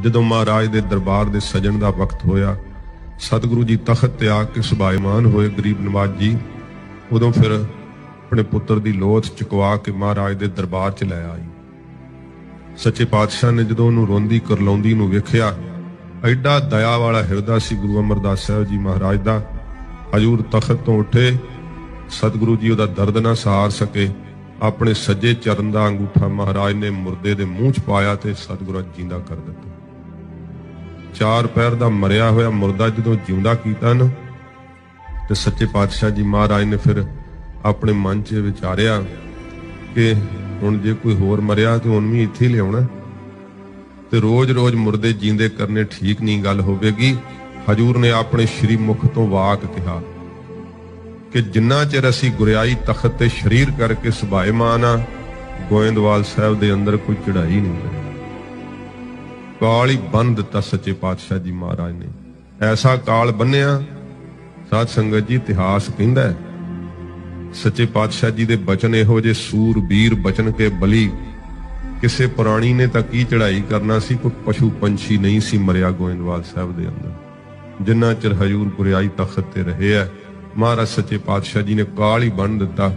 ਜਦੋਂ ਮਹਾਰਾਜ ਦੇ ਦਰਬਾਰ ਦੇ ਸਜਣ ਦਾ ਵਕਤ ਹੋਇਆ, ਸਤਿਗੁਰੂ ਜੀ ਤਖਤ ਤੇ ਆ ਕੇ ਸੁਭਾਇਮਾਨ ਹੋਏ ਗਰੀਬ ਨਵਾਜ ਜੀ। ਉਦੋਂ ਫਿਰ ਆਪਣੇ ਪੁੱਤਰ ਦੀ ਲੋਥ ਚੁਕਵਾ ਕੇ ਮਹਾਰਾਜ ਦੇ ਦਰਬਾਰ 'ਚ ਲੈ ਆਈ। ਸੱਚੇ ਪਾਤਸ਼ਾਹ ਨੇ ਜਦੋਂ ਉਹਨੂੰ ਰੋਂਦੀ ਕਰਲਾਉਂਦੀ ਨੂੰ ਵੇਖਿਆ, ਐਡਾ ਦਇਆ ਵਾਲਾ ਹਿਰਦਾ ਸੀ ਗੁਰੂ ਅਮਰਦਾਸ ਸਾਹਿਬ ਜੀ ਮਹਾਰਾਜ ਦਾ। ਹਜੂਰ ਤਖਤ ਤੋਂ ਉੱਠੇ, ਸਤਿਗੁਰੂ ਜੀ ਉਹਦਾ ਦਰਦ ਨਾ ਸਹਾਰ ਸਕੇ। ਆਪਣੇ ਸੱਜੇ ਚਰਨ ਦਾ ਅੰਗੂਠਾ ਮਹਾਰਾਜ ਨੇ ਮੁਰਦੇ ਦੇ ਮੂੰਹ 'ਚ ਪਾਇਆ ਤੇ ਸਤਿਗੁਰੂ ਜਿੰਦਾ ਕਰ ਦਿੱਤਾ। ਚਾਰ ਪੈਰ ਦਾ ਮਰਿਆ ਹੋਇਆ ਮੁਰਦਾ ਜਦੋਂ ਜਿਉਂਦਾ ਕੀਤਾ ਨਾ, ਤੇ ਸੱਚੇ ਪਾਤਸ਼ਾਹ ਜੀ ਮਹਾਰਾਜ ਨੇ ਫਿਰ ਆਪਣੇ ਮਨ 'ਚ ਵਿਚਾਰਿਆ ਕਿ ਹੁਣ ਜੇ ਕੋਈ ਹੋਰ ਮਰਿਆ ਤੇ ਉਹਨੂੰ ਵੀ ਇੱਥੇ ਲਿਆਉਣਾ। ਤੇ ਰੋਜ਼-ਰੋਜ਼ ਮੁਰਦੇ ਜਿੰਦੇ ਕਰਨੇ ਠੀਕ ਨਹੀਂ, ਗੱਲ ਹੋਵੇਗੀ। ਹਜੂਰ ਨੇ ਆਪਣੇ ਸ਼੍ਰੀ ਮੁਖ ਤੋਂ ਵਾਕ ਕਿਹਾ ਕਿ ਜਿੰਨਾ ਚਿਰ ਅਸੀਂ ਗੁਰਿਆਈ ਤਖਤ ਤੇ ਸ਼ਰੀਰ ਕਰਕੇ ਸੁਭਾਇਮਾਨ ਆ, ਗੋਇੰਦਵਾਲ ਸਾਹਿਬ ਦੇ ਅੰਦਰ ਕੋਈ ਚੜਾਈ ਨਹੀਂ ਕਰੇ ਕਾਲ ਹੀ ਬੰਨ ਦਿੱਤਾ ਸੱਚੇ ਪਾਤਸ਼ਾਹ ਜੀ ਮਹਾਰਾਜ ਨੇ। ਐਸਾ ਕਾਲ ਬੰਨਿਆ, ਸਾਧ ਸੰਗਤ ਜੀ ਇਤਿਹਾਸ ਕਹਿੰਦਾ ਸੱਚੇ ਪਾਤਸ਼ਾਹ ਜੀ ਦੇ ਬਚਨ ਇਹੋ ਜੇ ਸੂਰ ਬਚਨ ਕੇ ਬਲੀ। ਕਿਸੇ ਪੁਰਾਣੀ ਨੇ ਤਾਂ ਕੀ ਚੜਾਈ ਕਰਨਾ ਸੀ, ਕੋਈ ਪਸ਼ੂ ਪੰਛੀ ਨਹੀਂ ਸੀ ਮਰਿਆ ਗੋਇੰਦਵਾਲ ਸਾਹਿਬ ਦੇ ਅੰਦਰ। ਜਿੰਨਾ ਚਿਰ ਹਜੂਰ ਗੁਰਿਆਈ ਤਖਤ ਤੇ ਰਹੇ ਹੈ ਮਹਾਰਾਜ ਸੱਚੇ ਪਾਤਸ਼ਾਹ ਜੀ ਨੇ ਕਾਲ ਹੀ ਬੰਨ ਦਿੱਤਾ।